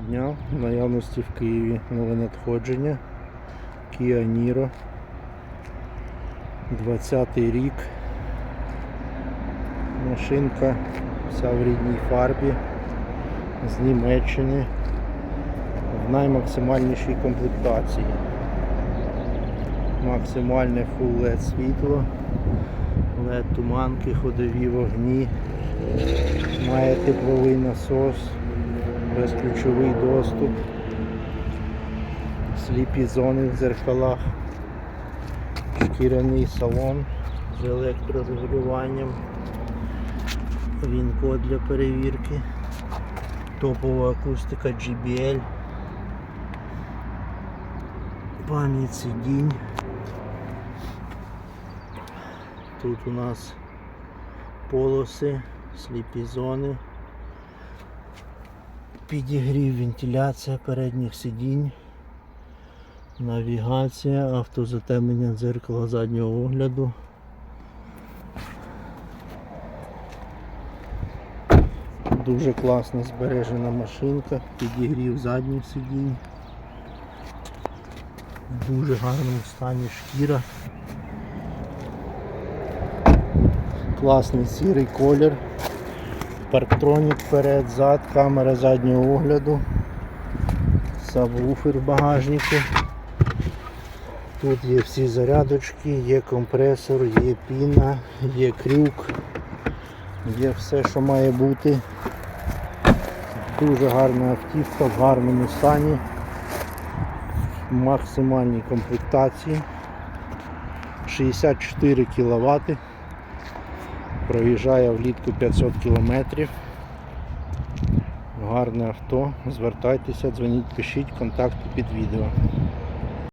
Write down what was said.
Дня в наявності в Києві нове надходження. Kia Niro. 20 рік. Машинка вся в рідній фарбі з Німеччини в наймаксимальнішій комплектації. Максимальне Full LED світло, LED туманки, ходові вогні, має тепловий насос безключовий доступ, сліпі зони в дзеркалах, шкіряний салон з електрорегулюванням, він код для перевірки, топова акустика GBL, пам'ять сидінь. Тут у нас полоси, сліпі зони підігрів, вентиляція передніх сидінь, навігація, автозатемнення дзеркала заднього огляду. Дуже класно збережена машинка, підігрів задніх сидінь. В дуже гарному стані шкіра. Класний сірий колір. Парктронік вперед, зад, камера заднього огляду, сабвуфер в багажнику. Тут є всі зарядочки, є компресор, є піна, є крюк, є все, що має бути. Дуже гарна автівка в гарному стані, в максимальній комплектації. 64 кВт. Проїжджає влітку 500 кілометрів. Гарне авто. Звертайтеся, дзвоніть, пишіть контакти під відео.